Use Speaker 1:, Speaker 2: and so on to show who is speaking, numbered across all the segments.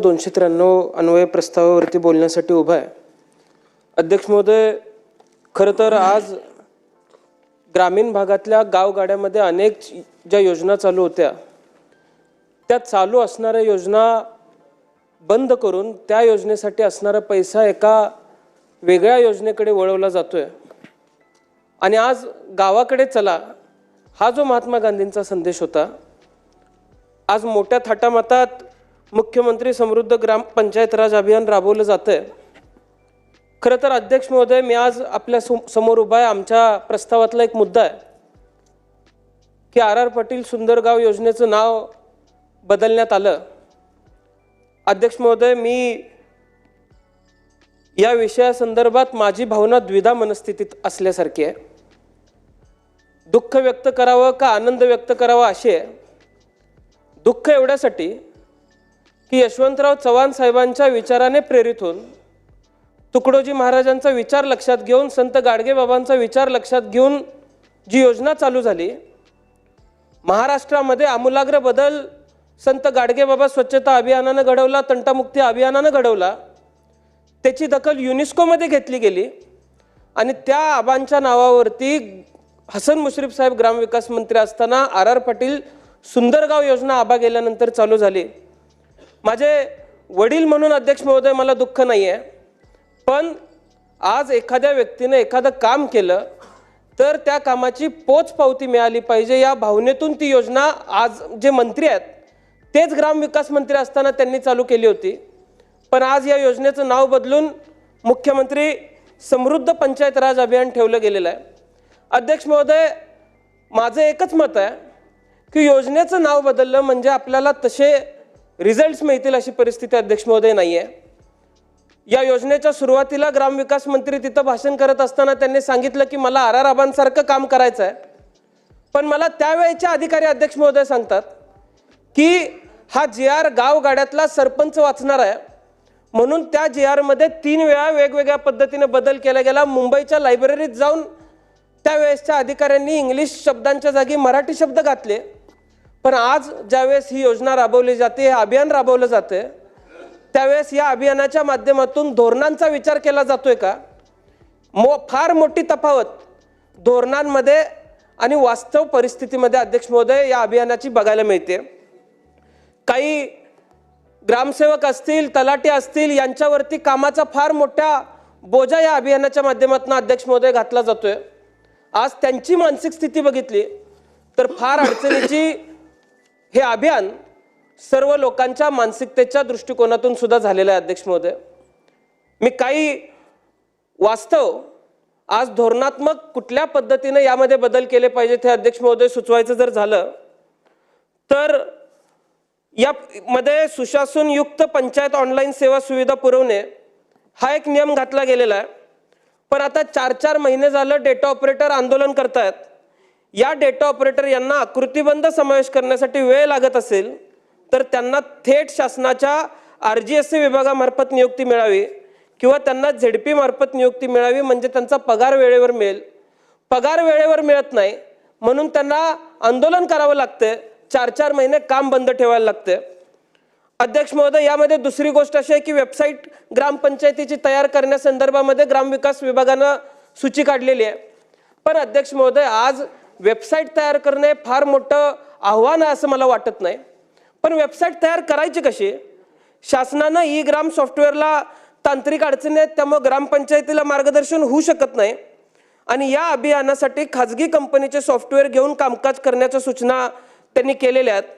Speaker 1: दोनशे त्र्याण्णव अन्वय प्रस्तावावरती बोलण्यासाठी उभा आहे. अध्यक्ष महोदय खरं तर आज ग्रामीण भागातल्या गावगाड्यामध्ये अनेक ज्या योजना चालू होत्या त्या चालू असणाऱ्या योजना बंद करून त्या योजनेसाठी असणारा पैसा एका वेगळ्या योजनेकडे वळवला जातोय. आणि आज गावाकडे चला हा जो महात्मा गांधींचा संदेश होता आज मोठ्या थाटामातात मुख्यमंत्री समृद्ध ग्राम पंचायत राज अभियान राबवलं जातं आहे खरं तर अध्यक्ष महोदय मी आज आपल्या सम- समोर उभा आहे. आमच्या प्रस्तावातला एक मुद्दा आहे की आर आर पाटील सुंदरगाव योजनेचं नाव बदलण्यात आलं. अध्यक्ष महोदय मी या विषयासंदर्भात माझी भावना द्विधा मनस्थितीत असल्यासारखी आहे. दुःख व्यक्त करावं का आनंद व्यक्त करावा अशी आहे. दुःख एवढ्यासाठी की यशवंतराव चव्हाण साहेबांच्या विचाराने प्रेरित होऊन तुकडोजी महाराजांचा विचार लक्षात घेऊन संत गाडगेबाबांचा विचार लक्षात घेऊन जी योजना चालू झाली महाराष्ट्रामध्ये आमूलाग्र बदल संत गाडगेबाबा स्वच्छता अभियानानं घडवला तंटामुक्ती अभियानानं घडवला त्याची दखल युनेस्कोमध्ये घेतली गेली आणि त्या आबांच्या नावावरती हसन मुश्रीफ साहेब ग्रामविकास मंत्री असताना आर आर पाटील सुंदरगाव योजना आबा गेल्यानंतर चालू झाली. माझे वडील म्हणून अध्यक्ष महोदय मला दुःख नाही आहे पण आज एखाद्या व्यक्तीनं एखादं काम केलं तर त्या कामाची पोचपावती मिळाली पाहिजे. या भावनेतून ती योजना आज जे मंत्री आहेत तेच ग्रामविकास मंत्री असताना त्यांनी चालू केली होती. पण आज या योजनेचं नाव बदलून मुख्यमंत्री समृद्ध पंचायत राज अभियान ठेवलं गेलेलं आहे. अध्यक्ष महोदय माझं एकच मत आहे की योजनेचं नाव बदललं म्हणजे आपल्याला तसे रिझल्ट्स मिळतील अशी परिस्थिती अध्यक्ष महोदय नाही आहे या योजनेच्या सुरुवातीला ग्रामविकास मंत्री तिथं भाषण करत असताना त्यांनी सांगितलं की मला आर आर आबांसारखं काम करायचं आहे पण मला त्यावेळेचे अधिकारी अध्यक्ष महोदय सांगतात की हा जे आर गावगाड्यातला सरपंच वाचणार आहे. म्हणून त्या जे आरमध्ये तीन वेळा वेगवेगळ्या पद्धतीने बदल केला गेला. मुंबईच्या लायब्ररीत जाऊन त्यावेळेसच्या अधिकाऱ्यांनी इंग्लिश शब्दांच्या जागी मराठी शब्द घातले. पण आज ज्यावेळेस ही योजना राबवली जाते हे अभियान राबवलं जाते त्यावेळेस या अभियानाच्या माध्यमातून धोरणांचा विचार केला जातोय का? मो फार मोठी तफावत धोरणांमध्ये आणि वास्तव परिस्थितीमध्ये अध्यक्ष महोदय या अभियानाची बघायला मिळते. काही ग्रामसेवक असतील तलाटे असतील यांच्यावरती कामाचा फार मोठा बोजा या अभियानाच्या माध्यमातून अध्यक्ष महोदय घातला जातोय. आज त्यांची मानसिक स्थिती बघितली तर फार अडचणीची हे अभियान सर्व लोकांच्या मानसिकतेच्या दृष्टिकोनातून सुद्धा झालेलं आहे अध्यक्ष महोदय. मी काही वास्तव आज धोरणात्मक कुठल्या पद्धतीनं यामध्ये बदल केले पाहिजेत हे अध्यक्ष महोदय सुचवायचं जर झालं तर यामध्ये सुशासनयुक्त पंचायत ऑनलाईन सेवा सुविधा पुरवणे हा एक नियम घातला गेलेला आहे. पण आता चार चार महिने झालं डेटा ऑपरेटर आंदोलन करतायत. या डेटा ऑपरेटर यांना आकृतीबंध समावेश करण्यासाठी वेळ लागत असेल तर त्यांना थेट शासनाच्या आर जी एस सी विभागामार्फत नियुक्ती मिळावी किंवा त्यांना झेडपी मार्फत नियुक्ती मिळावी म्हणजे त्यांचा पगार वेळेवर मिळेल. पगार वेळेवर मिळत नाही म्हणून त्यांना आंदोलन करावं लागतं चार चार महिने काम बंद ठेवायला लागतं अध्यक्ष महोदय यामध्ये दुसरी गोष्ट अशी आहे की वेबसाईट ग्रामपंचायतीची तयार करण्यासंदर्भामध्ये ग्रामविकास विभागानं सूची काढलेली आहे. पण अध्यक्ष महोदय आज वेबसाईट तयार करणे फार मोठं आव्हान आहे असं मला वाटत नाही. पण वेबसाईट तयार करायची कशी? शासनानं ई ग्राम सॉफ्टवेअरला तांत्रिक अडचणी आहेत त्यामुळे ग्रामपंचायतीला मार्गदर्शन होऊ शकत नाही. आणि या अभियानासाठी खाजगी कंपनीचे सॉफ्टवेअर घेऊन कामकाज करण्याच्या सूचना त्यांनी केलेल्या आहेत.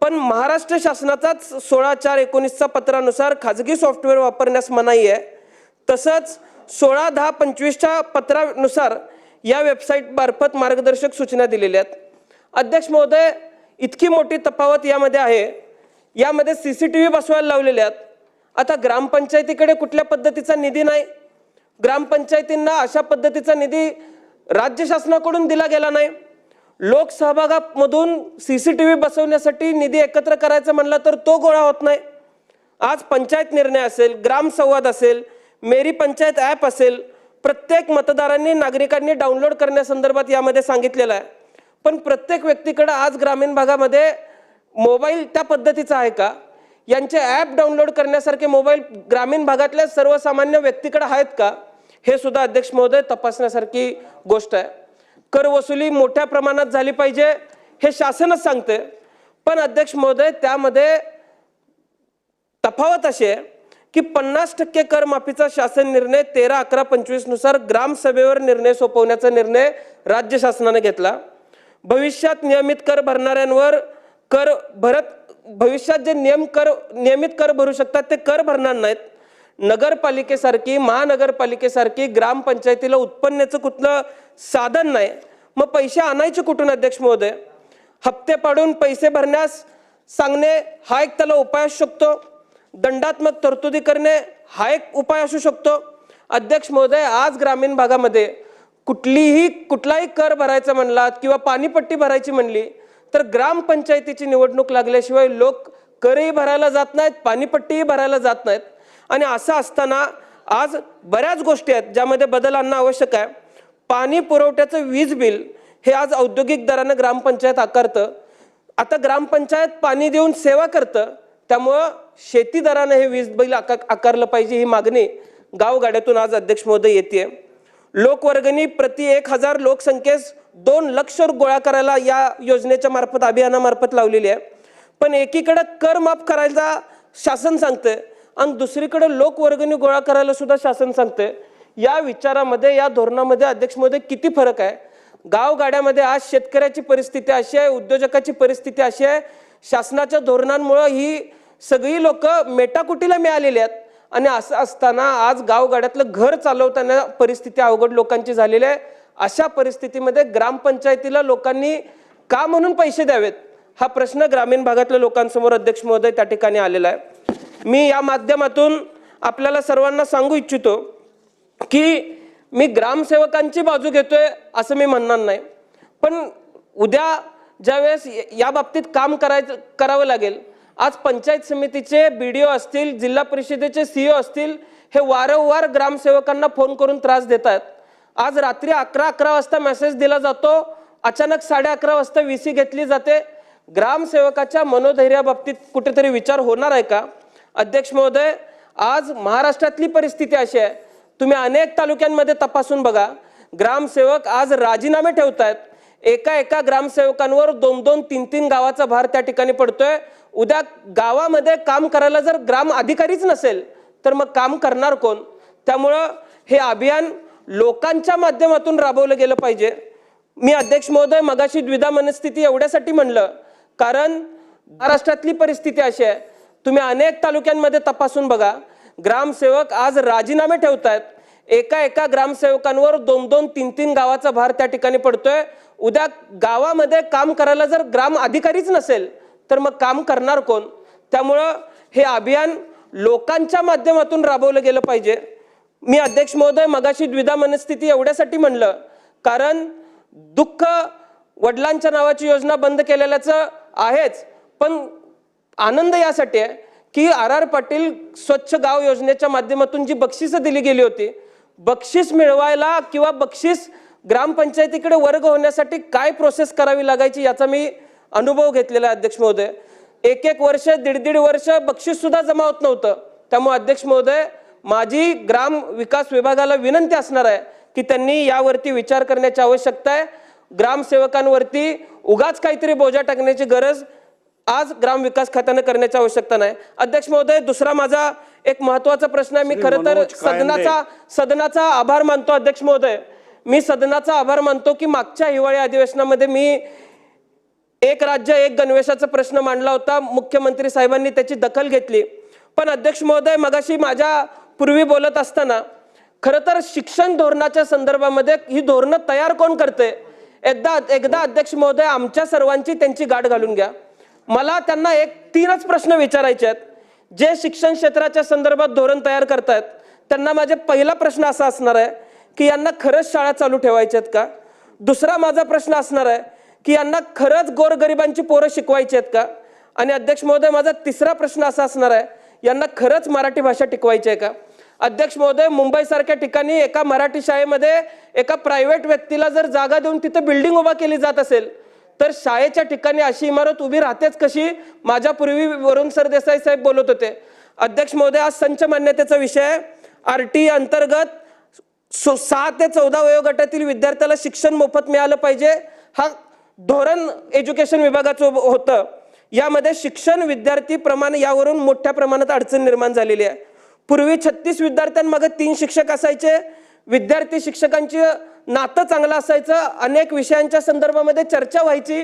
Speaker 1: पण महाराष्ट्र शासनाचाच सोळा चार एकोणीसचा पत्रानुसार खाजगी सॉफ्टवेअर वापरण्यास मनाई आहे. तसंच सोळा दहा पंचवीसच्या पत्रानुसार या वेबसाईट मार्फत मार्गदर्शक सूचना दिलेल्या आहेत. अध्यक्ष महोदय इतकी मोठी तफावत यामध्ये आहे. यामध्ये सी सी टी व्ही बसवायला लावलेल्या आहेत. आता ग्रामपंचायतीकडे कुठल्या पद्धतीचा निधी नाही? ग्रामपंचायतींना अशा पद्धतीचा निधी राज्य शासनाकडून दिला गेला नाही. लोकसहभागामधून सी सी टी व्ही बसवण्यासाठी निधी एकत्र करायचा म्हणला तर तो गोळा होत नाही. आज पंचायत निर्णय असेल ग्रामसंवाद असेल मेरी पंचायत ॲप असेल प्रत्येक मतदारांनी नागरिकांनी डाउनलोड करण्यासंदर्भात यामध्ये सांगितलेलं आहे. पण प्रत्येक व्यक्तीकडं आज ग्रामीण भागामध्ये मोबाईल त्या पद्धतीचा आहे का? यांचे ॲप डाउनलोड करण्यासारखे मोबाईल ग्रामीण भागातल्या सर्वसामान्य व्यक्तीकडे आहेत का? हे सुद्धा अध्यक्ष महोदय तपासण्यासारखी गोष्ट आहे. कर वसुली मोठ्या प्रमाणात झाली पाहिजे हे शासनच सांगते पण अध्यक्ष महोदय त्यामध्ये तफावत अशी आहे की पन्नास टक्के कर माफीचा शासन निर्णय तेरा अकरा पंचवीसनुसार ग्रामसभेवर निर्णय सोपवण्याचा निर्णय राज्य शासनाने घेतला. भविष्यात नियमित कर भरणाऱ्यांवर कर भरत भविष्यात जे नियम कर नियमित कर भरू शकतात ते कर भरणार नाहीत. नगरपालिकेसारखी महानगरपालिकेसारखी ग्रामपंचायतीला उत्पन्नाचं कुठलं साधन नाही. मग पैसे आणायचे कुठून अध्यक्ष महोदय? हप्ते पाडून पैसे भरण्यास सांगणे हा एक त्याला उपाय असू शकतो. दंडात्मक तरतुदी करणे हा एक उपाय असू शकतो. अध्यक्ष महोदय आज ग्रामीण भागामध्ये कुठलीही कुठलाही कर भरायचा म्हणलात किंवा पाणीपट्टी भरायची म्हणली तर ग्रामपंचायतीची निवडणूक लागल्याशिवाय लोक करही भरायला जात नाहीत पाणीपट्टीही भरायला जात नाहीत. आणि असं असताना आज बऱ्याच गोष्टी आहेत ज्यामध्ये बदल आणणं आवश्यक आहे. पाणी पुरवठ्याचं वीज बिल हे आज औद्योगिक दरानं ग्रामपंचायत आकारतं. आता ग्रामपंचायत पाणी देऊन सेवा करतं. त्यामुळं शेतीदारानं हे वीज बिल आका आकारलं पाहिजे ही मागणी गावगाड्यातून आज अध्यक्ष महोदय येते लोकवर्गणी प्रति एक हजार लोकसंख्येस दोन लक्ष गोळा करायला या योजनेच्या मार्फत अभियानामार्फत लावलेली आहे. पण एकीकडे कर माफ करायचा शासन सांगतंय आणि दुसरीकडे लोकवर्गणी गोळा करायला सुद्धा शासन सांगतंय. या विचारामध्ये या धोरणामध्ये अध्यक्ष महोदय किती फरक आहे? गावगाड्यामध्ये आज शेतकऱ्याची परिस्थिती अशी आहे उद्योजकाची परिस्थिती अशी आहे शासनाच्या धोरणांमुळं ही सगळी लोक मेटाकुटीला मिळालेली आहेत. आणि असं असताना आज गावगाड्यातलं घर चालवताना परिस्थिती अवघड लोकांची झालेली आहे. अशा परिस्थितीमध्ये ग्रामपंचायतीला लोकांनी का म्हणून पैसे द्यावेत? हा प्रश्न ग्रामीण भागातल्या लोकांसमोर अध्यक्ष महोदय त्या ठिकाणी आलेला आहे. मी या माध्यमातून आपल्याला सर्वांना सांगू इच्छितो की मी ग्रामसेवकांची बाजू घेतोय असं मी म्हणणार नाही. पण उद्या ज्यावेळेस या बाबतीत काम करायचं करावं लागेल आज पंचायत समितीचे बी डी ओ असतील जिल्हा परिषदेचे सीईओ असतील हे वारंवार ग्रामसेवकांना फोन करून त्रास देत आहेत आज रात्री अकरा अकरा वाजता मेसेज दिला जातो. अचानक साडे अकरा वाजता व्ही सी घेतली जाते. ग्रामसेवकाच्या मनोधैर्याबाबतीत कुठेतरी विचार होणार आहे का? अध्यक्ष महोदय आज महाराष्ट्रातली परिस्थिती अशी आहे. तुम्ही अनेक तालुक्यांमध्ये तपासून बघा. ग्रामसेवक आज राजीनामे ठेवत आहेत एका एका ग्रामसेवकांवर दोन दोन तीन तीन गावाचा भार त्या ठिकाणी पडतोय. उद्या गावामध्ये काम करायला जर ग्राम अधिकारीच नसेल तर मग काम करणार कोण? त्यामुळं हे अभियान लोकांच्या माध्यमातून राबवलं गेलं पाहिजे. मी अध्यक्ष महोदय मगाशी द्विधा मनस्थिती एवढ्यासाठी म्हणलं कारण महाराष्ट्रातली परिस्थिती अशी आहे. तुम्ही अनेक तालुक्यांमध्ये तपासून बघा. ग्रामसेवक आज राजीनामे ठेवत आहेत एका एका ग्रामसेवकांवर दोन दोन तीन तीन गावाचा भार त्या ठिकाणी पडतोय. उद्या गावामध्ये काम करायला जर ग्राम अधिकारीच नसेल तर मग काम करणार कोण? त्यामुळं हे अभियान लोकांच्या माध्यमातून राबवलं गेलं पाहिजे. मी अध्यक्ष महोदय मगाशी द्विधा मनस्थिती एवढ्यासाठी म्हणलं कारण दुःख वडिलांच्या नावाची योजना बंद केलेल्याचं आहेच पण आनंद यासाठी आहे की आर आर पाटील स्वच्छ गाव योजनेच्या माध्यमातून जी बक्षिसं दिली गेली होती बक्षीस मिळवायला किंवा बक्षीस ग्रामपंचायतीकडे वर्ग होण्यासाठी काय प्रोसेस करावी लागायची याचा मी अनुभव घेतलेला अध्यक्ष महोदय. एक एक वर्ष दीड दीड वर्ष बक्षीस सुद्धा जमा होत नव्हतं. त्यामुळे अध्यक्ष महोदय माझी ग्राम विकास विभागाला विनंती असणार आहे की त्यांनी यावरती विचार करण्याची आवश्यकता आहे. ग्रामसेवकांवरती उगाच काहीतरी बोजा टाकण्याची गरज आज ग्रामविकास खात्यानं करण्याची आवश्यकता नाही. अध्यक्ष महोदय दुसरा माझा एक महत्त्वाचा प्रश्न आहे. मी खरं तर. सदनाचा सदनाचा आभार मानतो अध्यक्ष महोदय. मी सदनाचा आभार मानतो की मागच्या हिवाळी अधिवेशनामध्ये मी एक राज्य एक गणवेशाचा प्रश्न मांडला होता. मुख्यमंत्री साहेबांनी त्याची दखल घेतली. पण अध्यक्ष महोदय मगाशी माझ्या पूर्वी बोलत असताना खरं तर शिक्षण धोरणाच्या संदर्भामध्ये ही धोरणं तयार कोण करते एकदा एकदा अध्यक्ष महोदय आमच्या सर्वांची त्यांची गाठ घालून घ्या. मला त्यांना एक तीनच प्रश्न विचारायचे आहेत. जे शिक्षण क्षेत्राच्या संदर्भात धोरण तयार करतायत त्यांना माझे पहिला प्रश्न असा असणार आहे की यांना खरंच शाळा चालू ठेवायच्या आहेत का? दुसरा माझा प्रश्न असणार आहे की यांना खरंच गोरगरिबांची पोरं शिकवायची आहेत का? आणि अध्यक्ष महोदय माझा तिसरा प्रश्न असा असणार आहे यांना खरंच मराठी भाषा टिकवायची आहे का? अध्यक्ष महोदय मुंबईसारख्या ठिकाणी एका मराठी शाळेमध्ये एका प्रायव्हेट व्यक्तीला जर जागा देऊन तिथं बिल्डिंग उभा केली जात असेल तर शाळेच्या ठिकाणी अशी इमारत उभी राहतेच कशी? माझ्यापूर्वी वरुण सरदेसाई साहेब बोलत होते. अध्यक्ष महोदय आज संच मान्यतेचा विषय आर टी अंतर्गत सो सहा ते चौदा वयोगटातील विद्यार्थ्याला शिक्षण मोफत मिळालं पाहिजे. हा धोरण एज्युकेशन विभागाचं होतं. यामध्ये शिक्षण विद्यार्थी प्रमाण यावरून मोठ्या प्रमाणात अडचण निर्माण झालेली आहे. पूर्वी छत्तीस विद्यार्थ्यांमागे तीन शिक्षक असायचे. विद्यार्थी शिक्षकांची नातं चांगलं असायचं. अनेक विषयांच्या संदर्भामध्ये चर्चा व्हायची.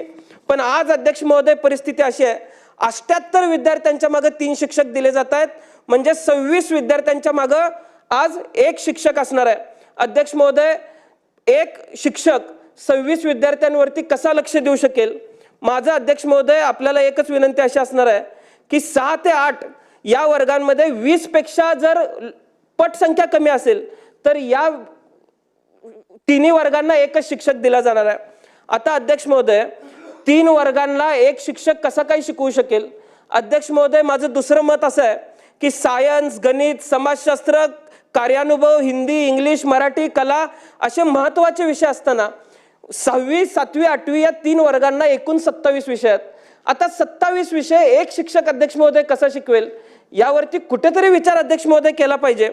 Speaker 1: पण आज अध्यक्ष महोदय परिस्थिती अशी आहे. अष्ट्याहत्तर विद्यार्थ्यांच्या मागे तीन शिक्षक दिले जात आहेत. म्हणजे सव्वीस विद्यार्थ्यांच्या मागं आज एक शिक्षक असणार आहे. अध्यक्ष महोदय एक शिक्षक सव्वीस विद्यार्थ्यांवरती कसा लक्ष देऊ शकेल? माझं अध्यक्ष महोदय आपल्याला एकच विनंती अशी असणार आहे की सहा ते आठ या वर्गांमध्ये वीसपेक्षा जर पटसंख्या कमी असेल तर या तिन्ही वर्गांना एकच शिक्षक दिला जाणार आहे. आता अध्यक्ष महोदय तीन वर्गांना एक शिक्षक कसा काही शिकवू शकेल? अध्यक्ष महोदय माझं दुसरं मत असं आहे की सायन्स गणित समाजशास्त्र कार्यानुभव हिंदी इंग्लिश मराठी कला असे महत्त्वाचे विषय असताना सहावी सातवी आठवी या तीन वर्गांना एकूण सत्तावीस विषय आहेत. आता सत्तावीस विषय एक शिक्षक अध्यक्ष महोदय कसा शिकवेल? यावरती कुठेतरी विचार अध्यक्ष महोदय केला पाहिजे.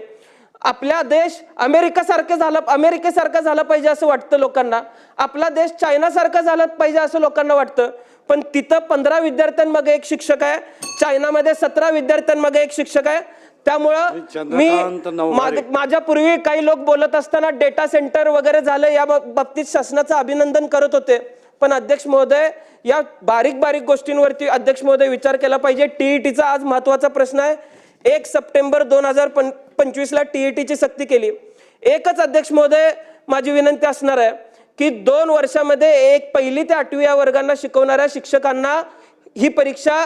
Speaker 1: आपला देश अमेरिकासारखं झालं अमेरिकेसारखं झालं पाहिजे असं वाटतं लोकांना. आपला देश चायनासारखा झाला पाहिजे असं लोकांना वाटतं. पण तिथं पंधरा विद्यार्थ्यांमागे एक शिक्षक आहे. चायनामध्ये सतरा विद्यार्थ्यांमागे एक शिक्षक आहे. त्यामुळं मी
Speaker 2: चंद्रकांत नवघरे.
Speaker 1: माग- माझ्या पूर्वी काही लोक बोलत असताना डेटा सेंटर वगैरे झालं या बाब- बाबतीत शासनाचं अभिनंदन करत होते. पण अध्यक्ष महोदय या बारीक बारीक गोष्टींवरती अध्यक्ष महोदय विचार केला पाहिजे. टीईटीचा आज महत्त्वाचा प्रश्न आहे. एक सप्टेंबर दोन हजार पंचवीसला टीईटीची सक्ती केली. एकच अध्यक्ष महोदय माझी विनंती असणार आहे की दोन वर्षामध्ये एक पहिली ते आठवी या वर्गांना शिकवणाऱ्या शिक्षकांना ही परीक्षा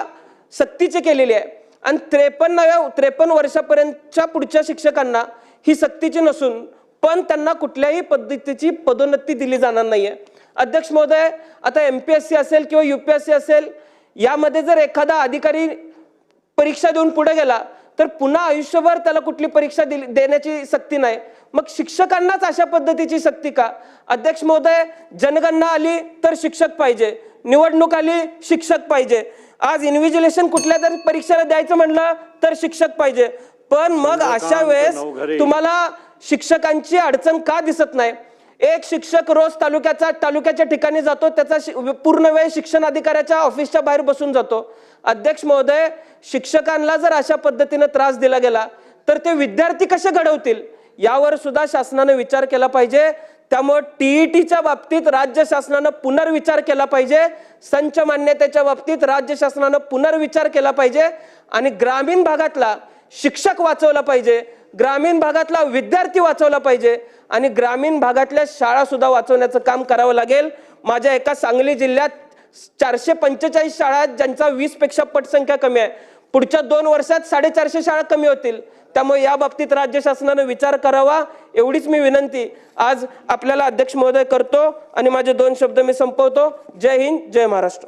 Speaker 1: सक्तीची केलेली आहे. आणि त्रेपन्नाव्या त्रेपन्न वर्षापर्यंतच्या पुढच्या शिक्षकांना ही सक्तीची नसून पण त्यांना कुठल्याही पद्धतीची पदोन्नती दिली जाणार नाही आहे अध्यक्ष महोदय आता एम पी एस सी असेल किंवा यू पी एस सी असेल यामध्ये जर एखादा अधिकारी परीक्षा देऊन पुढे गेला तर पुन्हा आयुष्यभर त्याला कुठली परीक्षा दिली देण्याची सक्ती नाही. मग शिक्षकांनाच अशा पद्धतीची सक्ती का? अध्यक्ष महोदय जनगणना आली तर शिक्षक पाहिजे. निवडणूक आली शिक्षक पाहिजे. आज इन्व्हिजिलेशन कुठल्या तरी परीक्षेला द्यायचं म्हणलं तर शिक्षक पाहिजे. पण मग अशा वेळेस. तुम्हाला शिक्षकांची अडचण का दिसत नाही? एक शिक्षक रोज तालुक्याचा तालुक्याच्या ठिकाणी जातो त्याचा पूर्ण वेळ शिक्षण अधिकाऱ्याच्या ऑफिसच्या बाहेर बसून जातो. अध्यक्ष महोदय शिक्षकांना जर अशा पद्धतीने त्रास दिला गेला तर ते विद्यार्थी कसे घडवतील? यावर सुद्धा शासनाने विचार केला पाहिजे. त्यामुळे टीईटीच्या बाबतीत राज्य शासनानं पुनर्विचार केला पाहिजे. संच मान्यतेच्या बाबतीत राज्य शासनानं पुनर्विचार केला पाहिजे. आणि ग्रामीण भागातला शिक्षक वाचवला पाहिजे. ग्रामीण भागातला विद्यार्थी वाचवला पाहिजे. आणि ग्रामीण भागातल्या शाळा सुद्धा वाचवण्याचं काम करावं लागेल. माझ्या एका सांगली जिल्ह्यात चारशे पंचेचाळीस शाळा आहेत ज्यांचा वीसपेक्षा पटसंख्या कमी आहे. पुढच्या दोन वर्षात साडेचारशे शाळा कमी होतील. त्यामुळे या बाबतीत राज्य शासनानं विचार करावा. एवढीच मी विनंती. आज आपल्याला अध्यक्ष महोदय करतो आणि माझे दोन शब्द मी संपवतो. जय हिंद जय महाराष्ट्र.